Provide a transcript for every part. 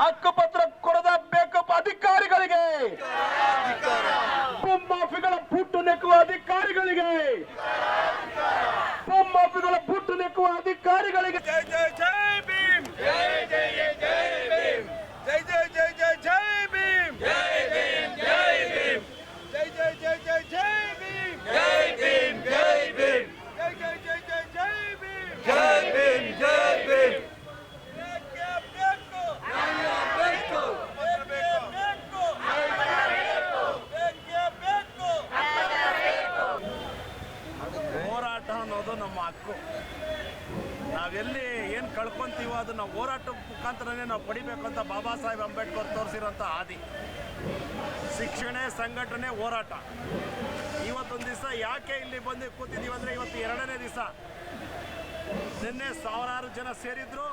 ಹಕ್ಕುಪತ್ರ ಕೊಡದ ಬೇಕು ಅಧಿಕಾರಿಗಳಿಗೆ. ಭೂಮಾಫಿಗಳ ಬುಟ್ಟು ನೆಕ್ಕುವ ಅಧಿಕಾರಿಗಳಿಗೆ. ಭೂಮಾಫಿಗಳ ಬುಟ್ಟು ನೆಕ್ಕುವ ಅಧಿಕಾರಿಗಳಿಗೆ ಜೈ ಜೈ ಜೈ ಭೀಮ್ ಜೈ ಜೈ ಜೈ ಭೀಮ್ ಜೈ ಜೈ ಜೈ ಜೈ ಜೈ ಭೀಮ್ ಜೈ ಭೀಮ್ ಜೈ ಭೀಮ್ ಜೈ ಜೈ ಜೈ ಜೈ ಜೈ ಭೀಮ್ ಜೈ ಭೀಮ್ ಜೈ ಭೀಮ್ ಜೈ ಜೈ ಜೈ ಜೈ ಜೈ ಭೀಮ್ ಜೈ ಭೀಮ್ ಜೈ ಭೀಮ್ ಬೇಕೇ ಬೇಕು ಬೇಕು ಬೇಕೇ ಬೇಕು ಬೇಕೇ ಬೇಕು ಹೋರಾಟ ಅನ್ನೋದು ನಮ್ಮ ಹಕ್ಕು. ನಾವೆಲ್ಲಿ ಏನು ಕಳ್ಕೊಂತೀವೋ ಅದನ್ನು ಹೋರಾಟ ಮುಖಾಂತರನೇ ನಾವು ಪಡಿಬೇಕು ಅಂತ ಬಾಬಾ ಸಾಹೇಬ್ ಅಂಬೇಡ್ಕರ್ ತೋರಿಸಿರೋಂಥ ಹಾದಿ ಶಿಕ್ಷಣ ಸಂಘಟನೆ ಹೋರಾಟ. ಇವತ್ತೊಂದು ದಿವಸ ಯಾಕೆ ಇಲ್ಲಿ ಬಂದು ಕೂತಿದ್ದೀವಿ ಅಂದರೆ ಇವತ್ತು ಎರಡನೇ ದಿವಸ. ನಿನ್ನೆ ಸಾವಿರಾರು ಜನ ಸೇರಿದ್ರು.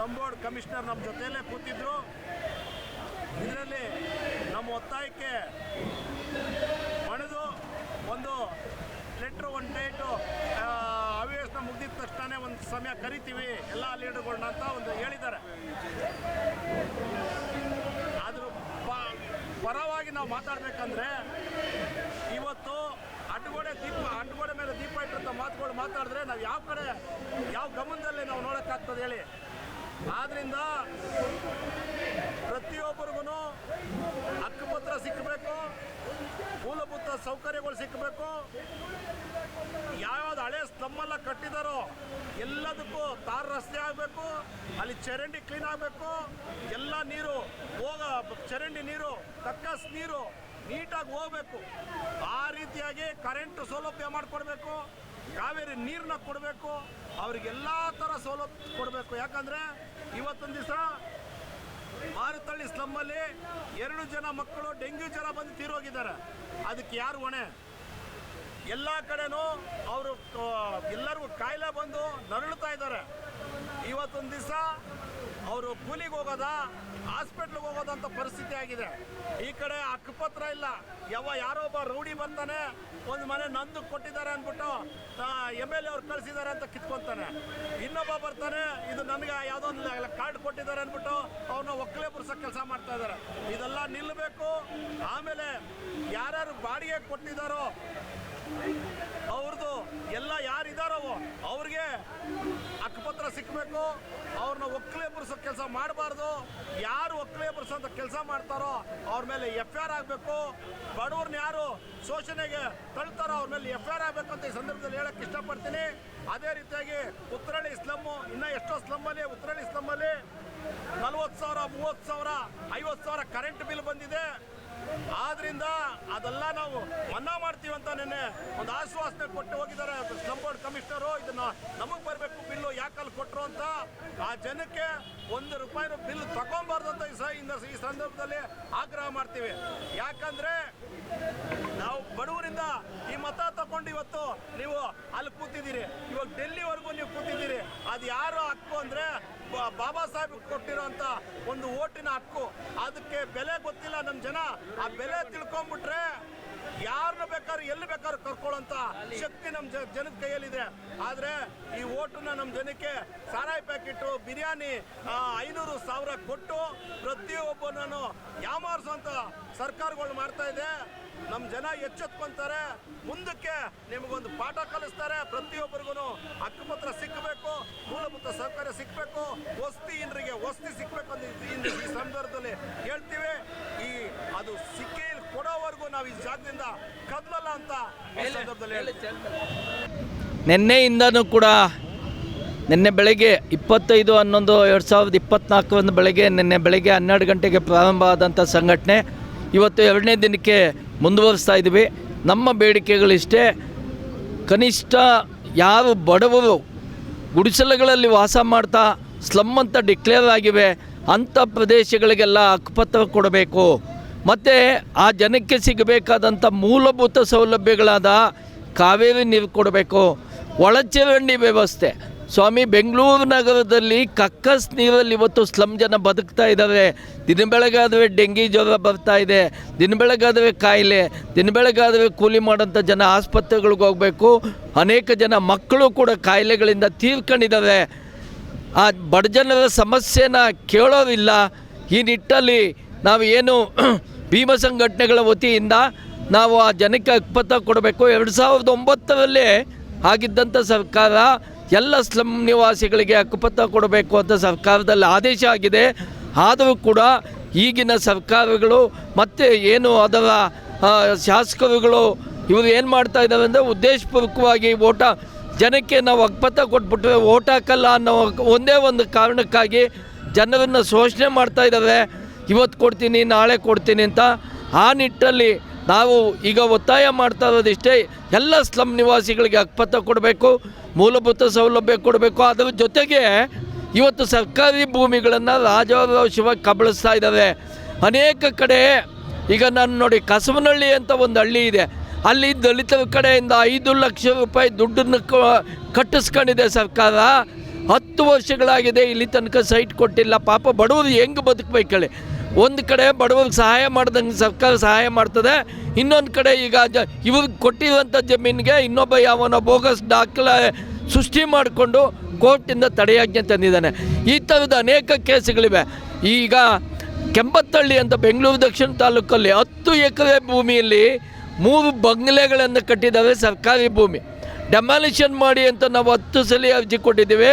ಲಂಬೋರ್ಡ್ ಕಮಿಷನರ್ ನಮ್ಮ ಜೊತೆಯಲ್ಲೇ ಕೂತಿದ್ರು. ಇದರಲ್ಲಿ ನಮ್ಮ ಒತ್ತಾಯಕ್ಕೆ ಮಣಿದು ಒಂದು ಲೆಟ್ರು ಒಂದು ಡೇಟು ಅವೇಶನ ಮುಗಿದ ತಕ್ಷಣ ಒಂದು ಸಮಯ ಕರಿತೀವಿ. ಎಲ್ಲ ಲೀಡರ್ಗಳನ್ನ ಅಂತ ಒಂದು ಹೇಳಿದ್ದಾರೆ. ಆದರೂ ಪರವಾಗಿ ನಾವು ಮಾತಾಡಬೇಕಂದ್ರೆ ಇವತ್ತು ಅಡ್ಗೋಡೆ ದೀಪ, ಅಡ್ಗೋಡೆ ಮೇಲೆ ದೀಪ ಇಟ್ಟಿರುತ್ತ ಮಾತುಗಳು ಮಾತಾಡಿದ್ರೆ ನಾವು ಯಾವ ಕಡೆ, ಯಾವ ಗಮನದಲ್ಲಿ ನಾವು ನೋಡೋಕ್ಕಾಗ್ತದೆ ಹೇಳಿ. ಆದ್ರಿಂದ ಪ್ರತಿಯೊಬ್ಬರಿಗೂ ಹಕ್ಕುಪತ್ರ ಸಿಕ್ಕಬೇಕು ಮೂಲಭೂತ ಸೌಕರ್ಯಗಳು ಸಿಕ್ಕಬೇಕು ಹಳೆ ಕಟ್ಟಿದಾರೋ. ಎಲ್ಲದಕ್ಕೂ ತಾರ್ ರಸ್ತೆ ಆಗಬೇಕು, ಅಲ್ಲಿ ಚರಂಡಿ ಕ್ಲೀನ್ ಆಗಬೇಕು. ಎಲ್ಲ ನೀರು ಹೋಗ, ಚರಂಡಿ ನೀರು, ತಕ್ಕಸ್ ನೀರು ನೀಟಾಗಿ ಹೋಗಬೇಕು. ಆ ರೀತಿಯಾಗಿ ಕರೆಂಟ್ ಸೌಲಭ್ಯ ಮಾಡಿಕೊಡ್ಬೇಕು. ಕಾವೇರಿ ನೀರನ್ನ ಕೊಡಬೇಕು. ಅವ್ರಿಗೆಲ್ಲ ಥರ ಸೌಲಭ್ಯ ಕೊಡಬೇಕು. ಯಾಕಂದರೆ ಇವತ್ತೊಂದು ದಿವಸ ಮಾರುತಳ್ಳಿ ಸ್ಲಮ್ಮಲ್ಲಿ ಎರಡು ಜನ ಮಕ್ಕಳು, ಡೆಂಗ್ಯೂ ಜ್ವರ ಬಂದು ತೀರೋಗಿದ್ದಾರೆ. ಅದಕ್ಕೆ ಯಾರು ಹೊಣೆ? ಎಲ್ಲ ಕಡೆನೂ ಅವರು ಎಲ್ಲರಿಗೂ ಕಾಯಿಲೆ ಬಂದು ನರಳುತ್ತಾ ಇದ್ದಾರೆ. ಇವತ್ತೊಂದು ದಿವಸ ಅವರು ಕೂಲಿಗೆ ಹೋಗೋದ, ಹಾಸ್ಪಿಟ್ಲಿಗೆ ಹೋಗೋದಂತ ಪರಿಸ್ಥಿತಿ ಆಗಿದೆ. ಈ ಕಡೆ ಅಕ್ಕಪತ್ರ ಇಲ್ಲ. ಯಾವ ಯಾರೋ ಒಬ್ಬ ರೌಡಿ ಬರ್ತಾನೆ, ಒಂದು ಮನೆ ನಂದು ಕೊಟ್ಟಿದ್ದಾರೆ ಅಂದ್ಬಿಟ್ಟು ಎಂ ಎಲ್ ಎ ಅವ್ರು ಕಳಿಸಿದ್ದಾರೆ ಅಂತ ಕಿತ್ಕೊಂತಾನೆ. ಇನ್ನೊಬ್ಬ ಬರ್ತಾನೆ, ಇದು ನನಗೆ ಯಾವುದೋ ಒಂದು ಕಾರ್ಡ್ ಕೊಟ್ಟಿದ್ದಾರೆ ಅಂದ್ಬಿಟ್ಟು ಅವನ್ನ ಒಕ್ಕಲೇ ಬುರ್ಸೋ ಕೆಲಸ ಮಾಡ್ತಾ ಇದ್ದಾರೆ. ಇದೆಲ್ಲ ನಿಲ್ಲಬೇಕು ಆಮೇಲೆ ಯಾರ್ಯಾರು ಬಾಡಿಗೆ ಕೊಟ್ಟಿದ್ದಾರೋ ಅವ್ರದ್ದು ಎಲ್ಲ ಯಾರಿದಾರೋ ಅವ್ರಿಗೆ ಹಕ್ಕುಪತ್ರ ಸಿಕ್ಕಬೇಕು ಅವ್ರನ್ನ ಒಕ್ಕಲೇ ಬರ್ಸೋ ಕೆಲಸ ಮಾಡಬಾರ್ದು. ಯಾರು ಒಕ್ಕಲೇ ಬರ್ಸೋಂಥ ಕೆಲಸ ಮಾಡ್ತಾರೋ ಅವ್ರ ಮೇಲೆ ಎಫ್ ಐ ಆರ್ ಆಗಬೇಕು. ಬಡವ್ರನ್ನ ಯಾರು ಶೋಷಣೆಗೆ ತಳ್ತಾರೋ ಅವ್ರ ಮೇಲೆ ಎಫ್ ಐ ಆರ್ ಆಗಬೇಕು ಅಂತ ಈ ಸಂದರ್ಭದಲ್ಲಿ ಹೇಳಕ್ಕೆ ಇಷ್ಟಪಡ್ತೀನಿ. ಅದೇ ರೀತಿಯಾಗಿ ಉತ್ತರಳ್ಳಿ ಸ್ಲಮ್ಮು, ಇನ್ನೂ ಎಷ್ಟೋ ಸ್ಲಮ್ಮಲ್ಲಿ ಉತ್ತರಳ್ಳಿ ಸ್ಲಮ್ಮಲ್ಲಿ ನಲ್ವತ್ತು ಸಾವಿರ, ಮೂವತ್ತು ಸಾವಿರ, ಐವತ್ತು ಸಾವಿರ ಕರೆಂಟ್ ಬಿಲ್ ಬಂದಿದೆ. ಆದ್ರಿಂದ ಅದೆಲ್ಲ ನಾವು ಮನ್ನಾ ಮಾಡ್ತೀವಿ ಅಂತ ನಿನ್ನೆ ಒಂದು ಆಶ್ವಾಸನೆ ಕೊಟ್ಟು ಹೋಗಿದ್ದಾರೆ ಸ್ಲಮ್ ಬೋರ್ಡ್ ಕಮಿಷನರು. ಇದನ್ನ ನಮಗೆ ಬರಬೇಕು ಬಿಲ್ಲು ಯಾಕಲ್ಲಿ ಕೊಟ್ಟರು ಅಂತ. ಆ ಜನಕ್ಕೆ ಒಂದು ರೂಪಾಯಿನ ಬಿಲ್ ತಗೊಂಬಾರ್ದು ಅಂತ ಈ ಸಂದರ್ಭದಲ್ಲಿ ಆಗ್ರಹ ಮಾಡ್ತೀವಿ. ಯಾಕಂದ್ರೆ ನಾವು ಬಡವರಿಂದ ಈ ಮತ ತಗೊಂಡು ಇವತ್ತು ನೀವು ಅಲ್ಲಿ ಕೂತಿದ್ದೀರಿ. ಇವಾಗ ಡೆಲ್ಲಿವರೆಗೂ ನೀವು ಕೂತಿದ್ದೀರಿ. ಅದು ಯಾರು ಹಕ್ಕು ಅಂದ್ರೆ ಬಾಬಾ ಸಾಹೇಬ್ ಕೊಟ್ಟಿರೋಂಥ ಒಂದು ಓಟಿನ ಹಕ್ಕು. ಅದಕ್ಕೆ ಬೆಲೆ ಗೊತ್ತಿಲ್ಲ ನಮ್ಮ ಜನ. ಆ ಬೆಲೆ ತಿಳ್ಕೊಂಡ್ಬಿಟ್ರೆ ಯಾರನ್ನ ಬೇಕಾದ್ರೂ, ಎಲ್ಲಿ ಬೇಕಾದ್ರೂ ಕರ್ಕೊಳ್ಳೋಂಥ ಶಕ್ತಿ ನಮ್ಮ ಜನದ ಕೈಯಲ್ಲಿದೆ. ಆದರೆ ಈ ಓಟನ್ನ ನಮ್ಮ ಜನಕ್ಕೆ ಸಾರಾಯಿ ಪ್ಯಾಕೆಟ್, ಬಿರಿಯಾನಿ ಐನೂರು ಸಾವಿರ ಕೊಟ್ಟು ಪ್ರತಿಯೊಬ್ಬನನ್ನು ಯಾಮಾರಿಸುವಂಥ ಸರ್ಕಾರಗಳು ಮಾಡ್ತಾ ಇದೆ. ನಮ್ಮ ಜನ ಎಚ್ಚೆತ್ಕೊಂತಾರೆ. ಮುಂದಕ್ಕೆ ನಿಮಗೊಂದು ಪಾಠ ಕಲಿಸ್ತಾರೆ. ಪ್ರತಿಯೊಬ್ಬರಿಗೂ ಹಕ್ಕುಪತ್ರ ಸಿಕ್ಕಬೇಕು ಮೂಲಭೂತ ಸೌಕರ್ಯ ಸಿಕ್ಕಬೇಕು ವಸ್ತಿ ಇಂದ್ರಿಗೆ ವಸ್ತಿ ಸಿಕ್ಕಬೇಕು ಅಂತ ಈ- ಸಂದರ್ಭದಲ್ಲಿ ಹೇಳ್ತೀವಿ. ಈ ಅದು ಸಿಕ್ಕಿ ಕೊಡೋವರೆಗೂ ನಾವು ಈ ಜಾಗದಿಂದ ಕದಲಲ್ಲ ಅಂತ ಈ ಸಂದರ್ಭದಲ್ಲಿ ಹೇಳ್ತೀವಿ. ನಿನ್ನೆಯಿಂದನೂ ಕೂಡ ನಿನ್ನೆ ಬೆಳಗ್ಗೆ ಇಪ್ಪತ್ತೈದು ಹನ್ನೊಂದು ಎರಡು ಸಾವಿರದ ಇಪ್ಪತ್ತ್ನಾಲ್ಕರಂದು ಬೆಳಗ್ಗೆ ನಿನ್ನೆ ಬೆಳಗ್ಗೆ ಹನ್ನೆರಡು ಗಂಟೆಗೆ ಪ್ರಾರಂಭ ಆದಂಥ ಸಂಘಟನೆ. ಇವತ್ತು ಎರಡನೇ ದಿನಕ್ಕೆ ಮುಂದುವರಿಸ್ತಾ ಇದ್ದೀವಿ. ನಮ್ಮ ಬೇಡಿಕೆಗಳಿಷ್ಟೇ. ಕನಿಷ್ಠ ಯಾರು ಬಡವರು ಗುಡಿಸಲುಗಳಲ್ಲಿ ವಾಸ ಮಾಡ್ತಾ ಸ್ಲಮ್ ಅಂತ ಡಿಕ್ಲೇರ್ ಆಗಿವೆ, ಅಂಥ ಪ್ರದೇಶಗಳಿಗೆಲ್ಲ ಹಕ್ಕುಪತ್ರ ಕೊಡಬೇಕು. ಮತ್ತು ಆ ಜನಕ್ಕೆ ಸಿಗಬೇಕಾದಂಥ ಮೂಲಭೂತ ಸೌಲಭ್ಯಗಳಾದ ಕಾವೇರಿ ನೀರು ಕೊಡಬೇಕು. ಒಳಚರಂಡಿ ವ್ಯವಸ್ಥೆ ಸ್ವಾಮಿ, ಬೆಂಗಳೂರು ನಗರದಲ್ಲಿ ಕಕ್ಕಸ್ ನೀರಲ್ಲಿ ಇವತ್ತು ಸ್ಲಮ್ ಜನ ಬದುಕ್ತಾ ಇದ್ದಾರೆ. ದಿನ ಬೆಳಗಾದರೆ ಡೆಂಗಿ ಜ್ವರ ಬರ್ತಾ ಇದೆ. ದಿನ ಬೆಳಗಾದರೆ ಕಾಯಿಲೆ. ದಿನ ಬೆಳಗಾದರೆ ಕೂಲಿ ಮಾಡೋಂಥ ಜನ ಆಸ್ಪತ್ರೆಗಳಿಗೆ ಹೋಗಬೇಕು. ಅನೇಕ ಜನ ಮಕ್ಕಳು ಕೂಡ ಕಾಯಿಲೆಗಳಿಂದ ತೀರ್ಕೊಂಡಿದ್ದಾರೆ. ಆ ಬಡಜನರ ಸಮಸ್ಯೆನ ಕೇಳೋದಿಲ್ಲ ಈ ನಿಟ್ಟಲ್ಲಿ ನಾವು ಏನು ಭೀಮ ಸಂಘಟನೆಗಳ ವತಿಯಿಂದ ನಾವು ಆ ಜನಕ್ಕೆ ಅಕ್ಪತ ಕೊಡಬೇಕು. ಎರಡು ಸಾವಿರದ ಒಂಬತ್ತರಲ್ಲಿ ಆಗಿದ್ದಂಥ ಸರ್ಕಾರ ಎಲ್ಲ ಸ್ಲಮ್ ನಿವಾಸಿಗಳಿಗೆ ಹಕ್ಕುಪತ್ರ ಕೊಡಬೇಕು ಅಂತ ಸರ್ಕಾರದಲ್ಲಿ ಆದೇಶ ಆಗಿದೆ. ಆದರೂ ಕೂಡ ಈಗಿನ ಸರ್ಕಾರಗಳು ಮತ್ತು ಏನು ಅದರ ಶಾಸಕರುಗಳು ಇವರು ಏನು ಮಾಡ್ತಾ ಇದ್ದಾರೆ ಅಂದರೆ ಉದ್ದೇಶಪೂರ್ವಕವಾಗಿ ಓಟ, ಜನಕ್ಕೆ ನಾವು ಹಕ್ಕುಪತ್ರ ಕೊಟ್ಬಿಟ್ರೆ ಓಟ್ ಹಾಕಲ್ಲ ಅನ್ನೋ ಒಂದೇ ಒಂದು ಕಾರಣಕ್ಕಾಗಿ ಜನರನ್ನು ಶೋಷಣೆ ಮಾಡ್ತಾ ಇದ್ದಾರೆ. ಇವತ್ತು ಕೊಡ್ತೀನಿ, ನಾಳೆ ಕೊಡ್ತೀನಿ ಅಂತ ಆ ನಿಟ್ಟಲ್ಲಿ ನಾವು ಈಗ ಒತ್ತಾಯ ಮಾಡ್ತಾ ಇರೋದಿಷ್ಟೇ. ಎಲ್ಲ ಸ್ಲಮ್ ನಿವಾಸಿಗಳಿಗೆ ಹಕ್ಕುಪತ್ರ ಕೊಡಬೇಕು. ಮೂಲಭೂತ ಸೌಲಭ್ಯ ಕೊಡಬೇಕು. ಅದರ ಜೊತೆಗೆ ಇವತ್ತು ಸರ್ಕಾರಿ ಭೂಮಿಗಳನ್ನು ರಾಜಾರೋಷವಾಗಿ ಕಬಳಿಸ್ತಾ ಇದ್ದಾರೆ. ಅನೇಕ ಕಡೆ ಈಗ ನಾನು ನೋಡಿ ಕಸವನಹಳ್ಳಿ ಅಂತ ಒಂದು ಹಳ್ಳಿ ಇದೆ. ಅಲ್ಲಿ ದಲಿತರ ಕಡೆಯಿಂದ ಐದು ಲಕ್ಷ ರೂಪಾಯಿ ದುಡ್ಡನ್ನು ಕಟ್ಟಿಸ್ಕೊಂಡಿದೆ ಸರ್ಕಾರ. ಹತ್ತು ವರ್ಷಗಳಾಗಿದೆ, ಇಲ್ಲಿ ತನಕ ಸೈಟ್ ಕೊಟ್ಟಿಲ್ಲ. ಪಾಪ ಬಡವರು ಹೆಂಗೆ ಬದುಕಬೇಕು ಹೇಳಿ. ಒಂದು ಕಡೆ ಬಡವರಿಗೆ ಸಹಾಯ ಮಾಡ್ದಂಗೆ ಸರ್ಕಾರ ಸಹಾಯ ಮಾಡ್ತದೆ, ಇನ್ನೊಂದು ಕಡೆ ಈಗ ಜ ಇವ್ರಿಗೆ ಕೊಟ್ಟಿರುವಂಥ ಜಮೀನಿಗೆ ಇನ್ನೊಬ್ಬ ಯಾವನ ಬೋಗಸ್ ದಾಖಲೆ ಸೃಷ್ಟಿ ಮಾಡಿಕೊಂಡು ಕೋರ್ಟಿಂದ ತಡೆಯಾಜ್ಞೆ ತಂದಿದ್ದಾನೆ. ಈ ಥರದ ಅನೇಕ ಕೇಸುಗಳಿವೆ. ಈಗ ಕೆಂಪತ್ತಳ್ಳಿ ಅಂತ ಬೆಂಗಳೂರು ದಕ್ಷಿಣ ತಾಲೂಕಲ್ಲಿ ಹತ್ತು ಎಕರೆ ಭೂಮಿಯಲ್ಲಿ ಮೂರು ಬಂಗ್ಲೆಗಳನ್ನು ಕಟ್ಟಿದ್ದಾವೆ ಸರ್ಕಾರಿ ಭೂಮಿ. ಡೆಮಾಲಿಷನ್ ಮಾಡಿ ಅಂತ ನಾವು ಹತ್ತು ಸಲ ಅರ್ಜಿ ಕೊಟ್ಟಿದ್ದೀವಿ.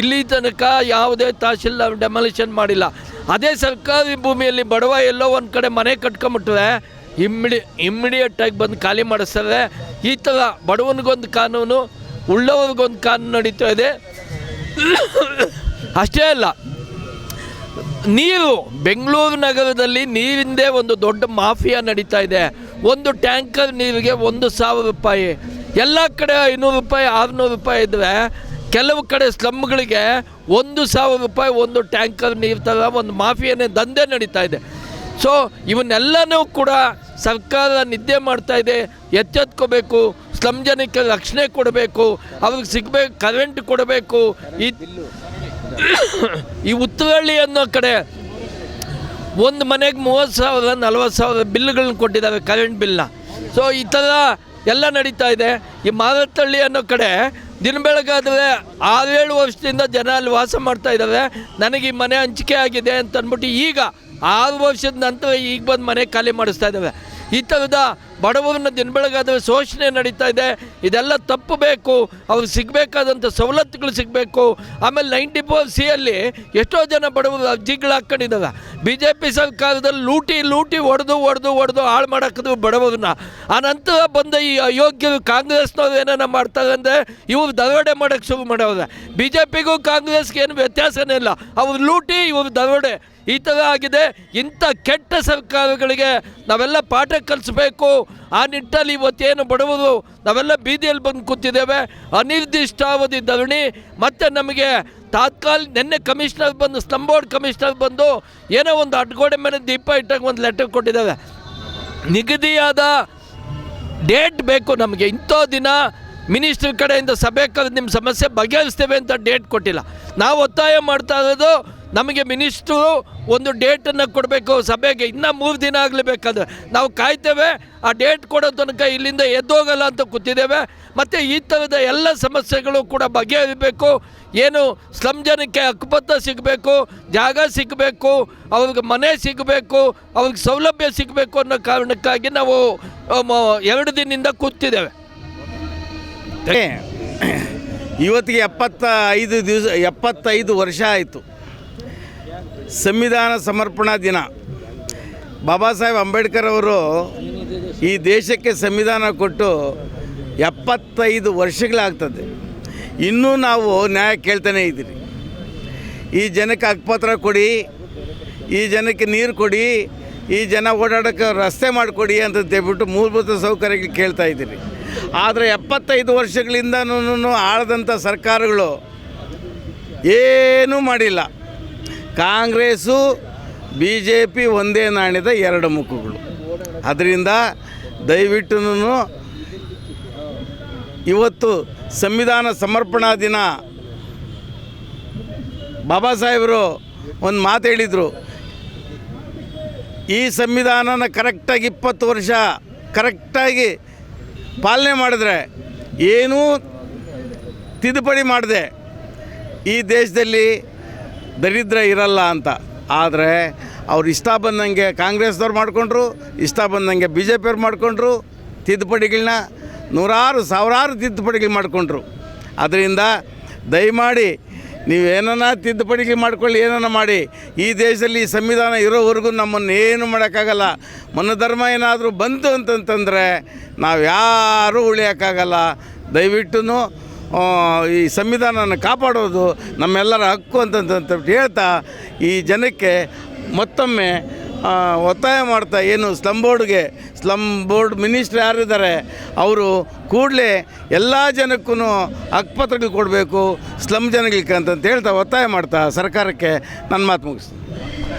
ಇಲ್ಲಿ ತನಕ ಯಾವುದೇ ತಹಶೀಲ್ದಾರ್ ಡೆಮಾಲಿಷನ್ ಮಾಡಿಲ್ಲ. ಅದೇ ಸರ್ಕಾರಿ ಭೂಮಿಯಲ್ಲಿ ಬಡವ ಎಲ್ಲೋ ಒಂದು ಕಡೆ ಮನೆ ಕಟ್ಕೊಂಬಿಟ್ರೆ ಇಮ್ಮಿಡಿ ಇಮ್ಮಿಡಿಯೇಟಾಗಿ ಬಂದು ಖಾಲಿ ಮಾಡಿಸ್ತಾರೆ. ಈ ಥರ ಬಡವನಿಗೊಂದು ಕಾನೂನು, ಉಳ್ಳವ್ರಿಗೊಂದು ಕಾನೂನು ನಡೀತಾ ಇದೆ. ಅಷ್ಟೇ ಅಲ್ಲ, ನೀರು, ಬೆಂಗಳೂರು ನಗರದಲ್ಲಿ ನೀರಿಂದೇ ಒಂದು ದೊಡ್ಡ ಮಾಫಿಯಾ ನಡೀತಾ ಇದೆ. ಒಂದು ಟ್ಯಾಂಕರ್ ನೀರಿಗೆ ಒಂದು ಸಾವಿರ ರೂಪಾಯಿ. ಎಲ್ಲ ಕಡೆ ಐನೂರು ರೂಪಾಯಿ, ಆರುನೂರು ರೂಪಾಯಿ ಇದ್ದರೆ ಕೆಲವು ಕಡೆ ಸ್ಲಮ್ಗಳಿಗೆ ಒಂದು ಸಾವಿರ ರೂಪಾಯಿ, ಒಂದು ಟ್ಯಾಂಕರ್ ನೀರು ಥರ ಒಂದು ಮಾಫಿಯನ್ನೇ ದಂಧೆ ನಡೀತಾ ಇದೆ. ಸೊ ಇವನ್ನೆಲ್ಲನೂ ಕೂಡ ಸರ್ಕಾರ ನಿದ್ದೆ ಮಾಡ್ತಾ ಇದೆ. ಎಚ್ಚೆತ್ಕೋಬೇಕು, ಸ್ಲಮ್ ಜನಕ್ಕೆ ರಕ್ಷಣೆ ಕೊಡಬೇಕು, ಅವ್ರಿಗೆ ಸಿಗಬೇಕು ಕರೆಂಟ್ ಕೊಡಬೇಕು. ಈ ಈ ಉತ್ತರಹಳ್ಳಿ ಅನ್ನೋ ಕಡೆ ಒಂದು ಮನೆಗೆ ಮೂವತ್ತು ಸಾವಿರ, ನಲ್ವತ್ತು ಸಾವಿರ ಬಿಲ್ಗಳನ್ನ ಕೊಟ್ಟಿದ್ದಾವೆ ಕರೆಂಟ್ ಬಿಲ್ನ. ಸೊ ಈ ಥರ ಎಲ್ಲ ನಡೀತಾ ಇದೆ. ಈ ಮಾರತ್ತಳ್ಳಿ ಅನ್ನೋ ಕಡೆ ದಿನ ಬೆಳಗಾದರೆ ಆರೇಳು ವರ್ಷದಿಂದ ಜನ ಅಲ್ಲಿ ವಾಸ ಮಾಡ್ತಾ ಇದ್ದಾರೆ. ನನಗೆ ಈ ಮನೆ ಹಂಚಿಕೆ ಆಗಿದೆ ಅಂತ ಅಂದ್ಬಿಟ್ಟು ಈಗ ಆರು ವರ್ಷದ ನಂತರ ಈಗ ಬಂದು ಮನೆ ಖಾಲಿ ಮಾಡಿಸ್ತಾ ಇದ್ದಾವೆ ಈ ಥರದ ಬಡವರನ್ನ ದಿನ ಬೆಳಗಾದರೆ ಶೋಷಣೆ ನಡೀತಾ ಇದೆ. ಇದೆಲ್ಲ ತಪ್ಪಬೇಕು ಅವ್ರಿಗೆ ಸಿಗಬೇಕಾದಂಥ ಸವಲತ್ತುಗಳು ಸಿಗಬೇಕು. ಆಮೇಲೆ ನೈಂಟಿ ಫೋರ್ ಸಿಯಲ್ಲಿ ಎಷ್ಟೋ ಜನ ಬಡವರು ಅರ್ಜಿಗಳು ಹಾಕ್ಕೊಂಡಿದ್ದಾರೆ ಬಿ ಜೆ ಪಿ ಸರ್ಕಾರದಲ್ಲಿ ಲೂಟಿ ಲೂಟಿ ಹೊಡೆದು ಹೊಡೆದು ಹೊಡೆದು ಹಾಳು ಮಾಡಾಕಿದ್ರು ಬಡವರನ್ನ. ಆ ನಂತರ ಬಂದ ಈ ಅಯೋಗ್ಯರು ಕಾಂಗ್ರೆಸ್ನವ್ರು ಏನಾರ ಮಾಡ್ತಾರೆ ಅಂದರೆ ಇವ್ರು ದರೋಡೆ ಮಾಡೋಕ್ಕೆ ಶುರು ಮಾಡವ್ರೆ. ಬಿ ಜೆ ಪಿಗೂ ಕಾಂಗ್ರೆಸ್ಗೆ ಏನು ವ್ಯತ್ಯಾಸನೇ ಇಲ್ಲ. ಅವ್ರು ಲೂಟಿ, ಇವ್ರು ದರೋಡೆ. ಈ ಥರ ಆಗಿದೆ. ಇಂಥ ಕೆಟ್ಟ ಸರ್ಕಾರಗಳಿಗೆ ನಾವೆಲ್ಲ ಪಾಠ ಕಲಿಸ್ಬೇಕು. ಆ ನಿಟ್ಟಲ್ಲಿ ಇವತ್ತೇನು ಬಡವರು ನಾವೆಲ್ಲ ಬೀದಿಯಲ್ಲಿ ಬಂದು ಕೂತಿದ್ದೇವೆ. ಅನಿರ್ದಿಷ್ಟಾವಧಿ ಧರಣಿ. ಮತ್ತು ನಮಗೆ ತಾತ್ಕಾಲಿಕ ನಿನ್ನೆ ಕಮಿಷನರ್ ಬಂದು ಸ್ಲಮ್ ಬೋರ್ಡ್ ಕಮಿಷನರ್ ಬಂದು ಏನೋ ಒಂದು ಅಡ್ಗೋಡೆ ಮೇಲೆ ದೀಪ ಇಟ್ಟಾಗ ಒಂದು ಲೆಟರ್ ಕೊಟ್ಟಿದ್ದಾವೆ ನಿಗದಿಯಾದ ಡೇಟ್ ಬೇಕು ನಮಗೆ. ಇಂಥ ದಿನ ಮಿನಿಸ್ಟ್ರ್ ಕಡೆಯಿಂದ ಸಭೆ ಕರೆದು ನಿಮ್ಮ ಸಮಸ್ಯೆ ಬಗೆಹರಿಸ್ತೇವೆ ಅಂತ ಡೇಟ್ ಕೊಟ್ಟಿಲ್ಲ. ನಾವು ಒತ್ತಾಯ ಮಾಡ್ತಾ ಇರೋದು ನಮಗೆ ಮಿನಿಸ್ಟ್ರು ಒಂದು ಡೇಟನ್ನು ಕೊಡಬೇಕು, ಸಭೆಗೆ ಇನ್ನೂ ಮೂರು ದಿನ ಆಗಲೇಬೇಕಾದ್ರೆ ನಾವು ಕಾಯ್ತೇವೆ, ಆ ಡೇಟ್ ಕೊಡೋ ತನಕ ಇಲ್ಲಿಂದ ಎದ್ದೋಗಲ್ಲ ಅಂತ ಕೂತಿದ್ದೇವೆ. ಮತ್ತು ಈ ಥರದ ಎಲ್ಲ ಸಮಸ್ಯೆಗಳು ಕೂಡ ಬಗೆಹರಿಬೇಕು. ಏನು ಸ್ಲಮ್ ಜನಕ್ಕೆ ಹಕ್ಕುಪತ್ರ ಸಿಗಬೇಕು, ಜಾಗ ಸಿಗಬೇಕು, ಅವ್ರಿಗೆ ಮನೆ ಸಿಗಬೇಕು, ಅವ್ರಿಗೆ ಸೌಲಭ್ಯ ಸಿಗಬೇಕು ಅನ್ನೋ ಕಾರಣಕ್ಕಾಗಿ ನಾವು ಎರಡು ದಿನದಿಂದ ಕೂತಿದ್ದೇವೆ. ಇವತ್ತಿಗೆ ಎಪ್ಪತ್ತ ಐದು ದಿವಸ, ಎಪ್ಪತ್ತೈದು ವರ್ಷ ಆಯಿತು. ಸಂವಿಧಾನ ಸಮರ್ಪಣಾ ದಿನ. ಬಾಬಾ ಸಾಹೇಬ್ ಅಂಬೇಡ್ಕರ್ ಅವರು ಈ ದೇಶಕ್ಕೆ ಸಂವಿಧಾನ ಕೊಟ್ಟು ಎಪ್ಪತ್ತೈದು ವರ್ಷಗಳಾಗ್ತದೆ. ಇನ್ನೂ ನಾವು ನ್ಯಾಯ ಕೇಳ್ತಾನೆ ಇದ್ದೀರಿ. ಈ ಜನಕ್ಕೆ ಅಕ್ಪತ್ರ ಕೊಡಿ, ಈ ಜನಕ್ಕೆ ನೀರು ಕೊಡಿ, ಈ ಜನ ಓಡಾಡೋಕ್ಕೆ ರಸ್ತೆ ಮಾಡಿಕೊಡಿ ಅಂತ ಹೇಳ್ಬಿಟ್ಟು ಮೂಲಭೂತ ಸೌಕರ್ಯಗಳು ಕೇಳ್ತಾ ಇದ್ದೀರಿ. ಆದರೆ ಎಪ್ಪತ್ತೈದು ವರ್ಷಗಳಿಂದನೂ ಆಳದಂಥ ಸರ್ಕಾರಗಳು ಏನೂ ಮಾಡಿಲ್ಲ. ಕಾಂಗ್ರೆಸ್ಸು ಬಿ ಜೆ ಪಿ ಒಂದೇ ನಾಣ್ಯದ ಎರಡು ಮುಖಗಳು. ಅದರಿಂದ ದಯವಿಟ್ಟು ಇವತ್ತು ಸಂವಿಧಾನ ಸಮರ್ಪಣಾ ದಿನ. ಬಾಬಾ ಸಾಹೇಬರು ಒಂದು ಮಾತು ಹೇಳಿದರು. ಈ ಸಂವಿಧಾನನ ಕರೆಕ್ಟಾಗಿ ಇಪ್ಪತ್ತು ವರ್ಷ ಕರೆಕ್ಟಾಗಿ ಪಾಲನೆ ಮಾಡಿದ್ರೆ ಏನೂ ತಿದ್ದುಪಡಿ ಮಾಡಿದೆ ಈ ದೇಶದಲ್ಲಿ ದರಿದ್ರ ಇರಲ್ಲ ಅಂತ. ಆದರೆ ಅವ್ರು ಇಷ್ಟ ಬಂದಂಗೆ ಕಾಂಗ್ರೆಸ್ದವ್ರು ಮಾಡಿಕೊಂಡ್ರು, ಇಷ್ಟ ಬಂದಂಗೆ ಬಿ ಜೆ ಪಿಯವ್ರು ಮಾಡಿಕೊಂಡ್ರು ತಿದ್ದುಪಡಿಗಳನ್ನ ನೂರಾರು, ಸಾವಿರಾರು ತಿದ್ದುಪಡಿಗಳು ಮಾಡಿಕೊಂಡ್ರು. ಅದರಿಂದ ದಯಮಾಡಿ ನೀವು ಏನನ್ನ ತಿದ್ದುಪಡಿಗೆ ಮಾಡ್ಕೊಳ್ಳಿ, ಏನನ್ನ ಮಾಡಿ. ಈ ದೇಶದಲ್ಲಿ ಈ ಸಂವಿಧಾನ ಇರೋವರೆಗೂ ನಮ್ಮನ್ನು ಏನು ಮಾಡೋಕ್ಕಾಗಲ್ಲ. ಮನೋಧರ್ಮ ಏನಾದರೂ ಬಂತು ಅಂತಂತಂದರೆ ನಾವು ಯಾರೂ ಉಳಿಯೋಕ್ಕಾಗಲ್ಲ. ದಯವಿಟ್ಟು ಈ ಸಂವಿಧಾನನ ಕಾಪಾಡೋದು ನಮ್ಮೆಲ್ಲರ ಹಕ್ಕು ಅಂತ ಹೇಳ್ತಾ, ಈ ಜನಕ್ಕೆ ಮತ್ತೊಮ್ಮೆ ಒತ್ತಾಯ ಮಾಡ್ತಾ, ಏನು ಸ್ಲಮ್ ಬೋರ್ಡ್ಗೆ ಸ್ಲಮ್ ಬೋರ್ಡ್ ಮಿನಿಸ್ಟ್ರ್ ಯಾರಿದ್ದಾರೆ, ಅವರು ಕೂಡಲೇ ಎಲ್ಲ ಜನಕ್ಕೂ ಹಕ್ಕುಪತ್ರಗಳು ಕೊಡಬೇಕು ಸ್ಲಮ್ ಜನಗಳಿಗೆ ಅಂತಂತ ಹೇಳ್ತಾ ಒತ್ತಾಯ ಮಾಡ್ತಾ ಸರ್ಕಾರಕ್ಕೆ ನನ್ನ ಮಾತು ಮುಗಿಸ್ತೀನಿ.